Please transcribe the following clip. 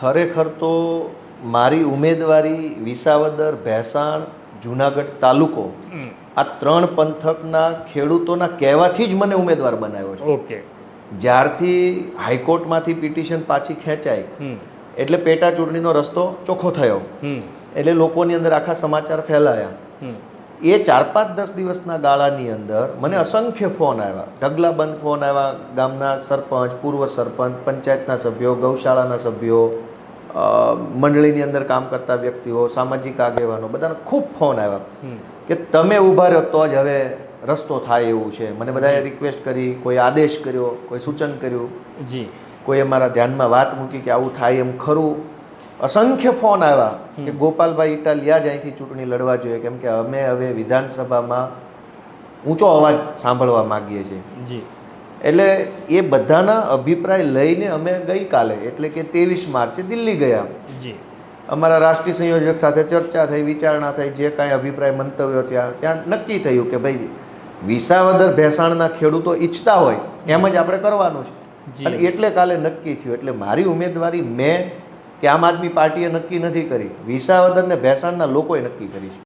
ખરેખર તો મારી ઉમેદવારી વિસાવદર ભેસાણ જુનાગઢ તાલુકો આ ત્રણ પંથકના ખેડૂતોના કહેવાથી જ મને ઉમેદવાર બનાવ્યો છે. ઓકે. જ્યારથી હાઈકોર્ટમાંથી પિટિશન પાછી ખેંચાઈ એટલે પેટા ચૂંટણીનો રસ્તો ચોખ્ખો થયો. એટલે લોકોની અંદર આખા સમાચાર ફેલાયા. એ ચાર પાંચ દસ દિવસના ગાળાની અંદર મને અસંખ્ય ફોન આવ્યા. ઢગલાબંધ ફોન આવ્યા ગામના સરપંચ પૂર્વ સરપંચ પંચાયતના સભ્યો ગૌશાળાના સભ્યો મંડળીની અંદર કામ કરતા વ્યક્તિઓ સામાજિક આગેવાનો બધાને ખૂબ ફોન આવ્યા કે તમે ઊભા રહ્યો તો જ હવે રસ્તો થાય એવું છે. મને બધાએ રિક્વેસ્ટ કરી કોઈ આદેશ કર્યો કોઈ સૂચન કર્યું. જી. કોઈ અમારા ધ્યાનમાં વાત મૂકી કે આવું થાય એમ ખરું. અસંખ્ય ફોન આવ્યા કે ગોપાલભાઈ ઇટાલિયા જ અહીંથી ચૂંટણી લડવા જોઈએ. કેમ કે અમે હવે વિધાનસભામાં ઊંચો અવાજ સાંભળવા માગીએ છીએ. જી. એટલે એ બધાના અભિપ્રાય લઈને અમે ગઈકાલે એટલે કે ત્રેવીસ માર્ચે દિલ્હી ગયા. જી. અમારા રાષ્ટ્રીય સંયોજક સાથે ચર્ચા થઈ વિચારણા થઈ જે કાંઈ અભિપ્રાય મંતવ્યો ત્યાં ત્યાં નક્કી થયું કે ભાઈ વિસાવદર ભેસાણના ખેડૂતો ઈચ્છતા હોય એમ જ આપણે કરવાનું છે. અને એટલે કાલે નક્કી થયું એટલે મારી ઉમેદવારી મેં કે આમ આદમી પાર્ટીએ નક્કી નથી કરી. વિસાવદર ને ભેસાણના લોકોએ નક્કી કરી છે.